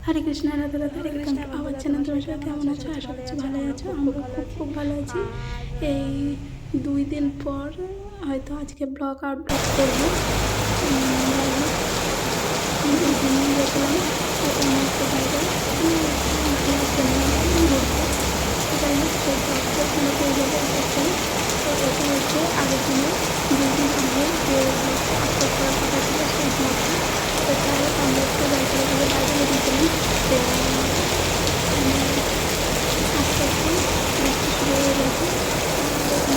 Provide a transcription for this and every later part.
হরে কৃষ্ণ রাধে রাধে হরে কৃষ্ণ আবার চ্যানেল তোমার সাথে কেমন আছো আশা করছি ভালো আছো আমরা খুব খুব ভালো আছি। এই দুই দিন পর হয়তো আজকে ব্লগ আপলোড করব। যাই হোক, এই দুই দিন দেখলাম অন্য একটা জায়গায় উম, ঘোরার জন্য ঘুরতে। তো যাই হোক সেই ব্লগটা পুরো পেয়ে যাবে আশা করি তো এটা হচ্ছে আগের দিনে দুই দিন আগে যে ব্লগটা আপলোড করার কথা ছিল সেই ব্লগটা তো যাই হোক আমরা একটু বাইরে থেকে বাইরে বেরিয়েছিলাম তো মানে আস্তে আস্তে বৃষ্টি শুরু হয়ে গেছে তো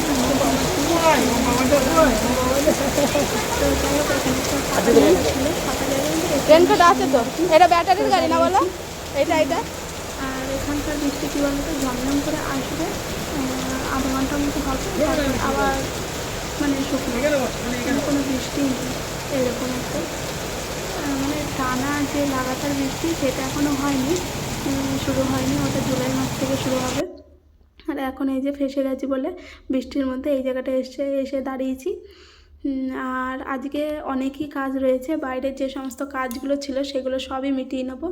যাই হোক এখানে একটা ফাঁকা জায়গা ছিল ফাঁকা জায়গার মধ্যে রেনকোট আছে তো? এটা ব্যাটারির গাড়ি না বলো? এটা এটা? আর এখানকার বৃষ্টি কী বলতো ঝমঝম করে আসবে আধা ঘণ্টার মতো হবে আবার মানে শুকনো। মানে কোনো বৃষ্টি নেই, এরকম একটা। মানে টানা যে লাগাতার বৃষ্টি, সেটা এখনও হয়নি শুরু হয়নি, ওটা জুলাই মাস থেকে শুরু হবে। আর এখন এই যে ফেসে গেছি বলে বৃষ্টির মধ্যে এই জায়গাটা এসে এসে দাঁড়িয়েছি। আর আজকে অনেকই কাজ রয়েছে। বাইরের যে সমস্ত কাজগুলো ছিল সেগুলো সবই মিটিয়ে নেব।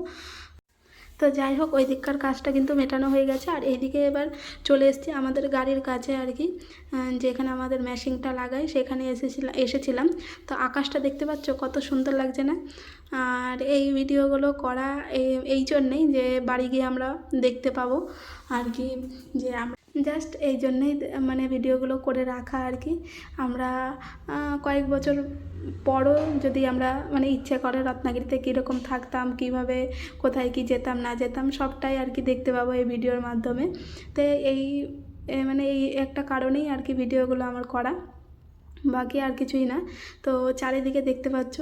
তো যাই হোক, ওই দিককার কাজটা কিন্তু মেটানো হয়ে গেছে। আর এইদিকে এবার চলে এসেছি আমাদের গাড়ির কাছে আর কি। যেখানে আমাদের মেশিনটা লাগাই, সেখানে এসেছিলাম এসেছিলাম। তো আকাশটা দেখতে পাচ্ছ, কত সুন্দর লাগছে না? আর এই ভিডিওগুলো করা এই জন্যেই যে বাড়ি গিয়ে আমরা দেখতে পাবো আর কি, যে আমরা জাস্ট এই জন্যেই মানে ভিডিওগুলো করে রাখা আর কি। আমরা কয়েক বছর পরও যদি আমরা মানে ইচ্ছে করে রত্নাগিরিতে কীরকম থাকতাম, কীভাবে কোথায় কি যেতাম, না যেতাম, সবটাই আর কি দেখতে পাবো এই ভিডিওর মাধ্যমে। তো এই মানে এই একটা কারণেই আর কি ভিডিওগুলো আমার করা। বাকি আর কিছুই না। তো চারিদিকে দেখতে পাচ্ছ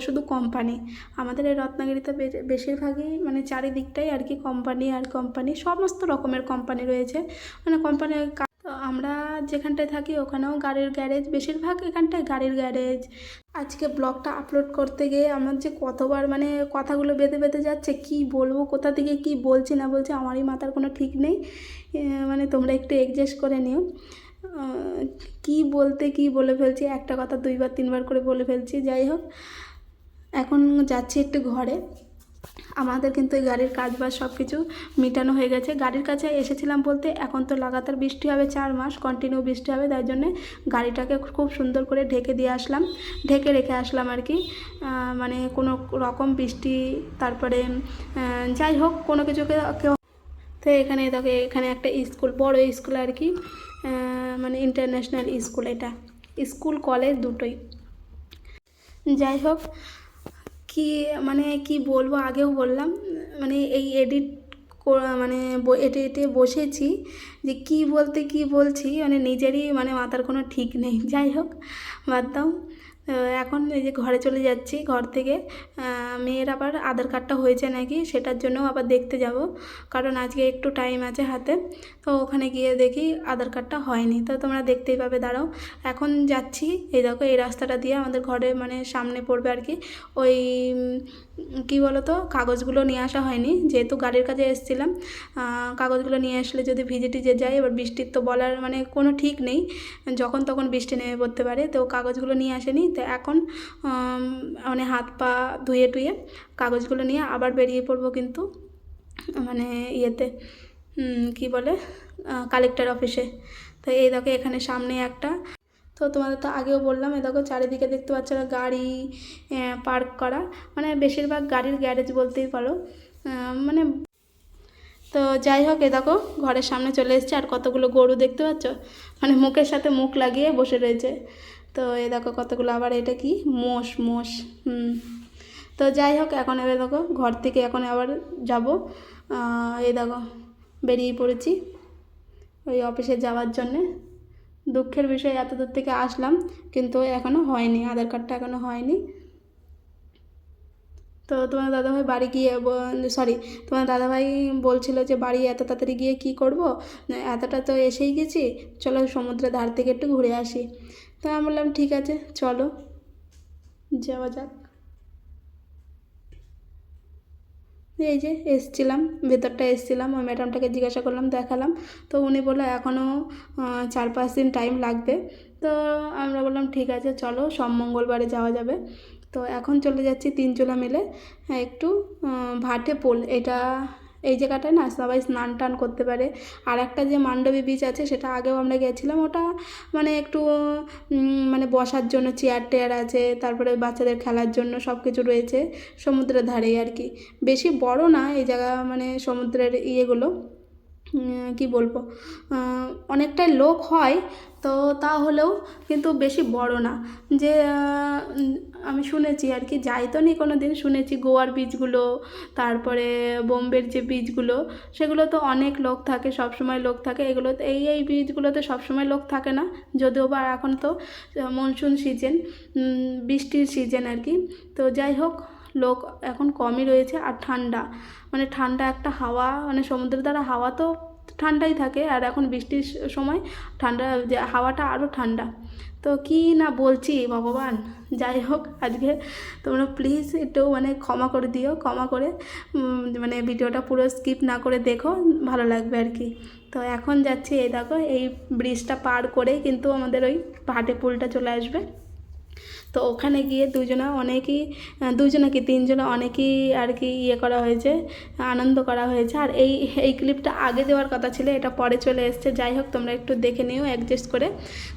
শুধু কোম্পানি আমাদের এই রত্নাগিরিতে বেশিরভাগই মানে চারিদিকটাই আর কি কোম্পানি আর কোম্পানি সমস্ত রকমের কোম্পানি রয়েছে। মানে কোম্পানির কা- তো আমরা যেখানটায় থাকি ওখানেও গাড়ির গ্যারেজ বেশিরভাগ এখানটায় গাড়ির গ্যারেজ আজকে ব্লগটা আপলোড করতে গিয়ে আমার যে কতবার মানে কথাগুলো বেঁধে বেঁধে যাচ্ছে, কি বলব, কোথা থেকে কি বলছি না বলছি, আমারই মাথার কোনো ঠিক নেই। মানে তোমরা একটু এডজাস্ট করে নিও। কি বলতে কি বলে ফেলছি? একটা কথা দুইবার, তিনবার করে বলে ফেলছি, যাই হোক। এখন যাচ্ছি একটু ঘরে। আমাদের কিন্তু এই গাড়ির কাজ বাজ সব কিছু মিটানো হয়ে গেছে। গাড়ির কাছে এসেছিলাম বলতে এখন তো লাগাতার বৃষ্টি হবে চার মাস কন্টিনিউ বৃষ্টি হবে, তাই জন্যে গাড়িটাকে খুব সুন্দর করে ঢেকে দিয়ে আসলাম। ঢেকে রেখে আসলাম আর কি। মানে কোনো রকম বৃষ্টি, তারপরে যাই হোক, কোনো কিছুকে তো এখানে, দেখো, এখানে একটা স্কুল, বড় স্কুল আর কি। মানে ইন্টারন্যাশনাল স্কুল এটা স্কুল কলেজ দুটোই। যাই হোক, কি মানে কি বলব, আগেও বললাম মানে এই এডিট মানে এটে এটে বসেছি যে কি বলতে কি বলছি মানে নিজেরই মানে মাথার কোনো ঠিক নেই। যাই হোক, বাদ দাও। এখন এই যে ঘরে চলে যাচ্ছি, ঘর থেকে। মেয়ের আবার আধার কার্ডটা হয়েছে নাকি, সেটার জন্যও আবার দেখতে যাব। কারণ আজকে একটু টাইম আছে হাতে। তো ওখানে গিয়ে দেখি আধার কার্ডটা হয়নি। তো তোমরা দেখতেই পাবে, দাঁড়াও। এখন যাচ্ছি, এই দেখো, এই রাস্তাটা দিয়ে আমাদের ঘরে মানে সামনে পড়বে আর কি। ওই কি বলো তো কাগজগুলো নিয়ে আসা হয়নি। যেহেতু গাড়ির কাছে এসেছিলাম কাগজগুলো নিয়ে আসলে যদি ভিজে টিজে যায়, এবার বৃষ্টির তো বলার মানে কোনো ঠিক নেই। যখন তখন বৃষ্টি নেমে পড়তে পারে, তো কাগজগুলো নিয়ে আসেনি। তো এখন মানে হাত পা ধুয়ে টুয়ে কাগজগুলো নিয়ে আবার বেরিয়ে পড়ব কিন্তু মানে ইয়েতে কি বলে? কালেক্টর অফিসে তো এই দেখো এখানে সামনে একটা তো তোমাদের তো আগেও বললাম এ দেখো চারিদিকে দেখতে পাচ্ছ গাড়ি পার্ক করা। মানে বেশিরভাগ গাড়ির গ্যারেজ বলতেই পারো। মানে তো যাই হোক এ দেখো ঘরের সামনে চলে এসছে, আর কতগুলো গরু দেখতে পাচ্ছ? মানে মুখের সাথে মুখ লাগিয়ে বসে রয়েছে। তো এ দেখো কতগুলো, আবার এটা কি? মোষ মোষ, হুম। তো যাই হোক, এখন এবার দেখো ঘর থেকে এখন আবার যাব। এই দেখো বেরিয়ে পড়েছি ওই অফিসে যাওয়ার জন্যে। দুঃখের বিষয় এত দূর থেকে আসলাম, কিন্তু এখনও হয়নি, আধার কার্ডটা এখনও হয়নি। তো তোমার দাদাভাই বাড়ি গিয়ে সরি তোমার দাদাভাই বলছিল যে বাড়ি এত তাড়াতাড়ি গিয়ে কি করব? এতটা তো এসেই গেছি, চলো সমুদ্রের ধার থেকে একটু ঘুরে আসি। তো আমি বললাম, ঠিক আছে, চলো, যাওয়া যাক। এই যে এসছিলাম, ভেতরটা এসছিলাম, ওই ম্যাডামটাকে জিজ্ঞাসা করলাম, দেখালাম। তো উনি বলল এখনও চার পাঁচ দিন টাইম লাগবে। তো আমরা বললাম, ঠিক আছে, চলো সব মঙ্গলবারে যাওয়া যাবে। তো এখন চলে যাচ্ছি তিনজনা মিলে একটু ভাটে পোল, এটা এই জায়গাটায় না সবাই স্নান টান করতে পারে। আর একটা যে মান্ডবী বীচ আছে, সেটা আগেও আমরা গেছিলাম। ওটা মানে একটু মানে বসার জন্য চেয়ার টেয়ার আছে, তারপরে বাচ্চাদের খেলার জন্য সব কিছু রয়েছে সমুদ্রের ধারেই আর কি। বেশি বড় না, এই জায়গা মানে সমুদ্রের ইয়েগুলো। কি বলব অনেকটাই লোক হয়, তো তা হলেও কিন্তু বেশি বড় না। যে আমি শুনেছি আর কি, যাই তো নি কোনো দিন শুনেছি, গোয়ার বীজগুলো, তারপরে বোম্বের যে বীজগুলো, সেগুলো তো অনেক লোক থাকে সব সময় লোক থাকে, এগুলো এই এই বীজগুলোতে সব সময় লোক থাকে না, যদিও বা এখন তো মনসুন সিজন বৃষ্টির সিজন আর কি, তো যাই হোক লোক এখন কমই রয়েছে আর ঠান্ডা। মানে ঠান্ডা একটা হাওয়া মানে সমুদ্রের দ্বারা হাওয়া তো ঠান্ডাই থাকে আর এখন বৃষ্টির সময় ঠান্ডা, যে হাওয়াটা আরও ঠান্ডা। তো কি না বলছি ভগবান? যাই হোক, আজকে তোমরা প্লিজ একটু মানে ক্ষমা করে দিও, ক্ষমা করে মানে ভিডিওটা পুরো স্কিপ না করে দেখো, ভালো লাগবে আর কি। তো এখন যাচ্ছি, এই দেখো, এই ব্রিজটা পার করে কিন্তু আমাদের ওই ভাটে পুলটা চলে আসবে। তো ওখানে গিয়ে দুজনা অনেকই দুজনা কি তিনজনা অনেকই আর কি ইয়ে করা হয়েছে, আনন্দ করা হয়েছে। আর এই এই ক্লিপটা আগে দেওয়ার কথা ছিল, এটা পরে চলে এসছে। যাই হোক, তোমরা একটু দেখে নিও অ্যাডজাস্ট করে।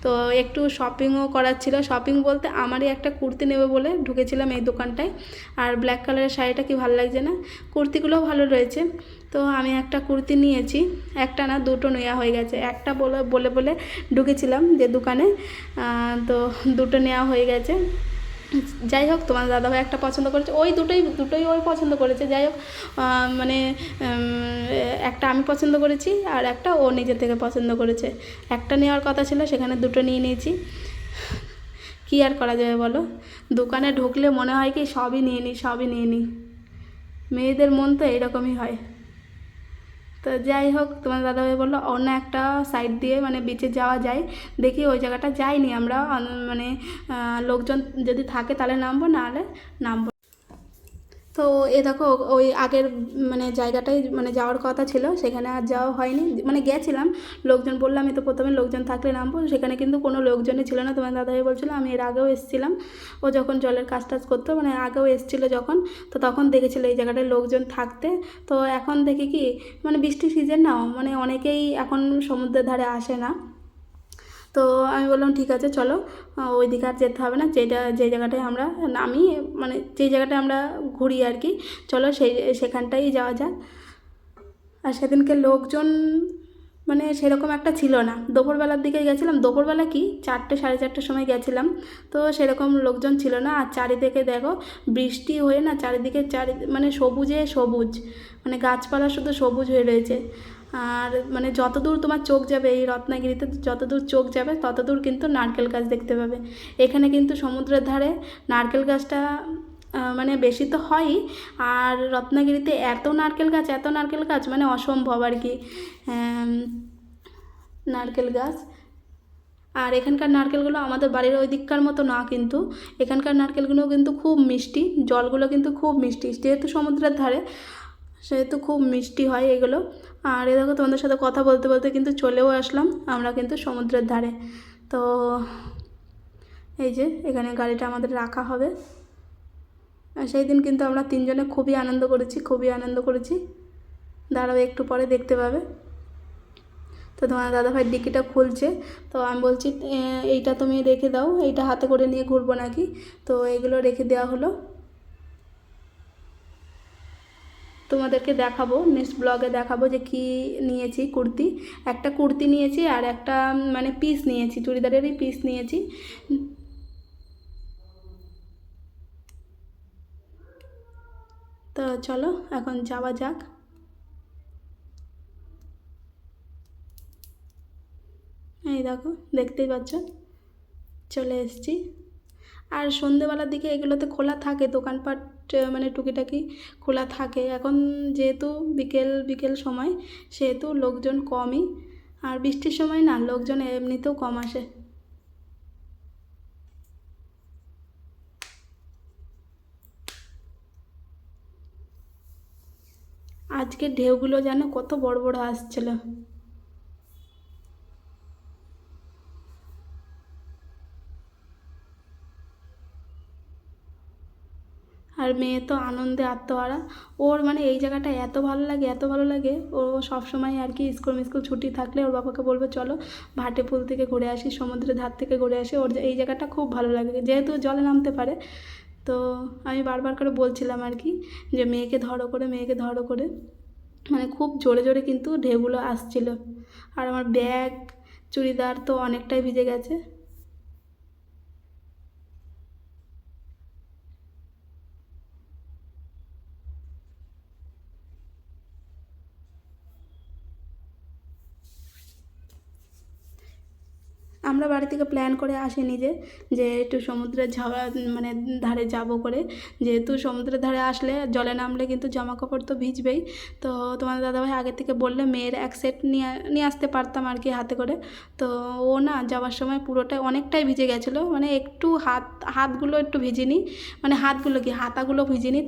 তো একটু শপিংও করার ছিল। শপিং বলতে আমারই একটা কুর্তি নেবে বলে ঢুকেছিলাম এই দোকানটায়। আর ব্ল্যাক কালারের শাড়িটা কি ভালো লাগছে না? কুর্তিগুলোও ভালো রয়েছে। তো আমি একটা কুর্তি নিয়েছি, একটা না দুটো নেওয়া হয়ে গেছে। একটা বলে বলে বলে ঢুকেছিলাম যে দোকানে তো দুটো নেওয়া হয়ে গেছে। যাই হোক, তোমার দাদাভাই একটা পছন্দ করেছে, ওই দুটোই দুটোই ওই পছন্দ করেছে। যাই হোক মানে একটা আমি পছন্দ করেছি আর একটা ও নিজে থেকে পছন্দ করেছে। একটা নেওয়ার কথা ছিল, সেখানে দুটো নিয়ে নিয়েছি। কী আর করা যাবে বলো? দোকানে ঢুকলে মনে হয় কি সবই নিয়ে নিই সবই নিয়ে নিই মেয়েদের মন তো এরকমই হয়। তো যাই হোক, তোমার দাদাভাই বলল, অন্য একটা সাইড দিয়ে মানে বিচে যাওয়া যায়। দেখি ওই জায়গাটা যাইনি আমরা মানে লোকজন যদি থাকে তাহলে নামবো নাহলে নামবো তো এ দেখো, ওই আগের মানে জায়গাটাই মানে যাওয়ার কথা ছিল, সেখানে আর যাওয়া হয়নি। মানে গেছিলাম, লোকজন, বললাম আমি তো প্রথমে লোকজন থাকলে নামবো। সেখানে কিন্তু কোনো লোকজনই ছিল না। তোমার দাদাভাই বলছিলো, আমি এর আগেও এসেছিলাম। ও যখন জলের কাজ টাজ করতো মানে আগেও এসেছিল যখন, তো তখন দেখেছিলো এই জায়গাটায় লোকজন থাকতে। তো এখন দেখি কি মানে বৃষ্টির সিজন না মানে অনেকেই এখন সমুদ্রের ধারে আসে না। তো আমি বললাম, ঠিক আছে, চলো। ওই দিকে আর যেতে হবে না। যেটা, যে জায়গাটায় আমরা নামি মানে যে জায়গাটায় আমরা ঘুরি আর কি, চলো সেই, সেখানটাই যাওয়া যাক। আর সেদিনকে লোকজন মানে সেরকম একটা ছিল না। দুপুরবেলার দিকে গেছিলাম। দুপুরবেলা কি? চারটে, সাড়ে চারটের সময় গেছিলাম। তো সেরকম লোকজন ছিল না। আর চারিদিকে দেখো, বৃষ্টি হয়ে না চারিদিকে চারি মানে সবুজে সবুজ। মানে গাছপালা শুধু সবুজ হয়ে রয়েছে। আর মানে যতদূর তোমার চোখ যাবে এই রত্নাগিরিতে যতদূর চোখ যাবে, ততদূর কিন্তু নারকেল গাছ দেখতে পাবে। এখানে কিন্তু সমুদ্রের ধারে নারকেল গাছটা মানে বেশি তো হয়ই, আর রত্নাগিরিতে এত নারকেল গাছ, এত নারকেল গাছ মানে অসম্ভব আর কি। নারকেল গাছ। আর এখানকার নারকেলগুলো আমাদের বাড়ির ওই দিককার মতো না কিন্তু, এখানকার নারকেলগুলো কিন্তু খুব মিষ্টি, জলগুলো কিন্তু খুব মিষ্টি। যেহেতু সমুদ্রের ধারে সেহেতু খুব মিষ্টি হয় এগুলো। আর এ দেখো তোমাদের সাথে কথা বলতে বলতে কিন্তু চলেও আসলাম, আমরা কিন্তু সমুদ্রের ধারে। তো এই যে এখানে গাড়িটা আমাদের রাখা হবে। সেই দিন কিন্তু আমরা তিনজনে খুবই আনন্দ করেছি, খুবই আনন্দ করেছি। দাঁড়াও, একটু পরে দেখতে পাবে। তো তোমার দাদাভাই ডিকিটা খুলছে। তো আমি বলছি এইটা তুমি রেখে দাও, এইটা হাতে করে নিয়ে ঘুরবো নাকি? তো এগুলো রেখে দেওয়া হলো। তোমাদেরকে দেখাবো নেক্সট ব্লগে দেখাবো যে কি নিয়েছি কুর্তি। একটা কুর্তি নিয়েছি আর একটা মানে পিস নিয়েছি, চুড়িদারেরই পিস নিয়েছি। তো চলো, এখন যাওয়া যাক। এই দেখো, দেখতেই পাচ্ছ? চলে এসছি। আর সন্ধেবেলার দিকে এগুলোতে খোলা থাকে, দোকানপাট মানে টুকিটাকি খোলা থাকে। এখন যেহেতু বিকেল বিকেল সময়, সেহেতু লোকজন কমই। আর বৃষ্টির সময় না, লোকজন এমনিতেও কম আসে। আজকে ঢেউগুলো যেন কত বড় বড় আসছিল। আর মেয়ে তো আনন্দে আত্মহারা। ওর মানে এই জায়গাটা এত ভালো লাগে, এত ভালো লাগে, ও সবসময় আর কি স্কুল মিস্কুল ছুটি থাকলে ওর বাবাকে বলবে, চলো ভাটে পুল থেকে ঘুরে আসি, সমুদ্রের ধার থেকে ঘুরে আসি। ওর এই জায়গাটা খুব ভালো লাগে, যেহেতু জলে নামতে পারে। তো আমি বারবার করে বলছিলাম আর কি যে, মেয়েকে ধরো করে, মেয়েকে ধরো করে। মানে খুব জোরে জোরে কিন্তু ঢেউগুলো আসছিল। আর আমার ব্যাগ চুড়িদার তো অনেকটাই ভিজে গেছে। আমরা বাড়ি থেকে প্ল্যান করে আসিনি যে যে একটু সমুদ্রের ঝাওয়া মানে ধারে যাব করে। যেহেতু সমুদ্রের ধারে আসলে জলে নামলে কিন্তু জামা কাপড় তো ভিজবেই। তো তোমাদের দাদাভাই আগে থেকে বললে মেয়ের এক সেট নিয়ে নিয়ে আসতে পারতাম আর কি হাতে করে। তো ও না যাওয়ার সময় পুরোটাই অনেকটাই ভিজে গেছিল। মানে একটু হাত, হাতগুলো একটু ভিজিনি। মানে হাতগুলো কি, হাতাগুলো ভিজিনি।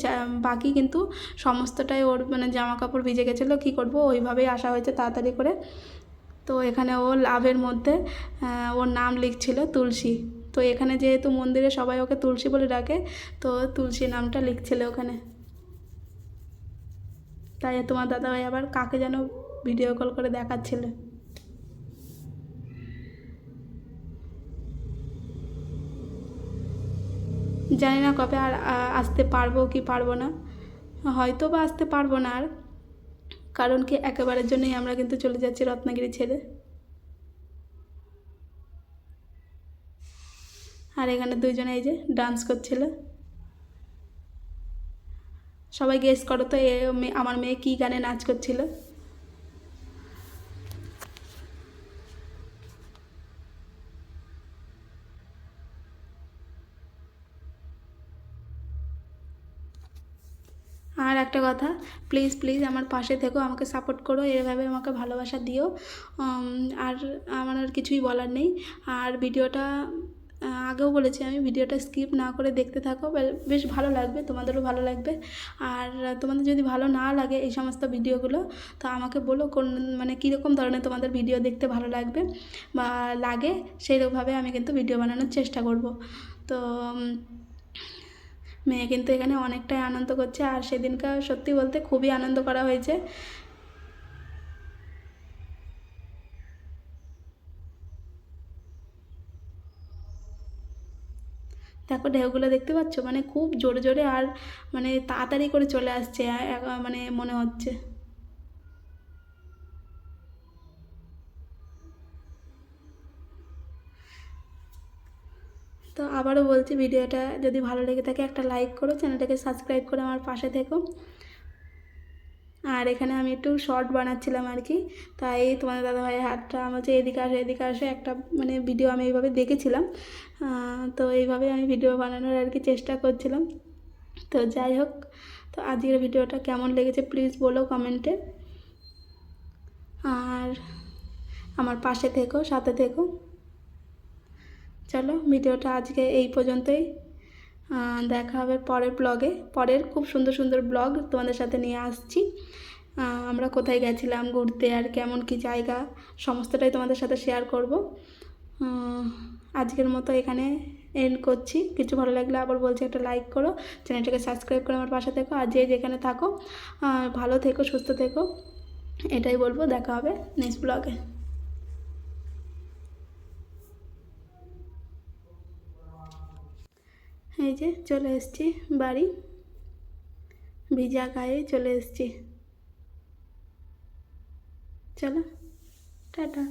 বাকি কিন্তু সমস্তটাই ওর মানে জামা কাপড় ভিজে গেছিল। কী করব? ওইভাবেই আসা হয়েছে তাড়াতাড়ি করে। তো এখানে ও লাভের মধ্যে ওর নাম লিখছিল তুলসী। তো এখানে যেহেতু মন্দিরে সবাই ওকে তুলসী বলে ডাকে, তো তুলসী নামটা লিখছিল ওখানে। তাই তোমার দাদাভাই আবার কাকে যেন ভিডিও কল করে দেখাচ্ছিল। জানি না কবে আর আসতে পারব কি পারব না। হয়তো বা আসতে পারব না আর। কারণ কি একেবারের জন্যই আমরা কিন্তু চলে যাচ্ছি রত্নাগিরি ছেড়ে। আর এখানে দুইজনে এই যে ডান্স করছিল। সবাই গেস করো তো এ আমার মেয়ে কী গানে নাচ করছিল। আর একটা কথা প্লিজ প্লিজ আমার পাশে থেকো, আমাকে সাপোর্ট করো, এভাবে আমাকে ভালোবাসা দিও। আর আমার আর কিছুই বলার নেই। আর ভিডিওটা আগেও বলেছি আমি, ভিডিওটা স্কিপ না করে দেখতে থাকো। বেশ ভালো লাগবে, তোমাদেরও ভালো লাগবে। আর তোমাদের যদি ভালো না লাগে এই সমস্ত ভিডিওগুলো, তো আমাকে বলো কোন মানে কীরকম ধরনের তোমাদের ভিডিও দেখতে ভালো লাগবে বা লাগে, সেইরকমভাবে আমি কিন্তু ভিডিও বানানোর চেষ্টা করব। তো মেয়ে কিন্তু এখানে অনেকটাই আনন্দ করছে। আর সেদিনকার সত্যি বলতে খুবই আনন্দ করা হয়েছে। দেখো ঢেউগুলো দেখতে পাচ্ছ? মানে খুব জোরে জোরে আর মানে তাড়াতাড়ি করে চলে আসছে মানে মনে হচ্ছে। তো আবারও বলছি ভিডিওটা যদি ভালো লেগে থাকে একটা লাইক করো, চ্যানেলটাকে সাবস্ক্রাইব করে আমার পাশে থেকো। আর এখানে আমি একটু শর্ট বানাচ্ছিলাম আর কি, তাই তোমাদের দাদাভাইয়ের হাতটা আমার হচ্ছে এদিকে আসে এদিকে আসে, একটা মানে ভিডিও আমি এইভাবে দেখেছিলাম। তো এইভাবে আমি ভিডিও বানানোর আর কি চেষ্টা করছিলাম। তো যাই হোক, তো আজকের ভিডিওটা কেমন লেগেছে প্লিজ বলো কমেন্টে। আর আমার পাশে থেকো, সাথে থেকো। চলো ভিডিওটা আজকে এই পর্যন্তই। দেখা হবে পরের ব্লগে পরের খুব সুন্দর সুন্দর ব্লগ তোমাদের সাথে নিয়ে আসছি। আমরা কোথায় গেছিলাম, ঘুরতে আর কেমন কি জায়গা, সমস্তটাই তোমাদের সাথে শেয়ার করব। আজকের মতো এখানে এন্ড করছি। কিছু ভালো লাগলে আবার বলছি একটা লাইক করো। চ্যানেলটাকে সাবস্ক্রাইব করে আমার পাশে থেকো। আর যে যেখানে থাকো ভালো থেকো, সুস্থ থেকো। এটাই বলব। দেখা হবে নেক্সট ব্লগে এই যে চলে এসছি বাড়ি। ভিজা গায়ে চলে এসছি। চলো টাটা।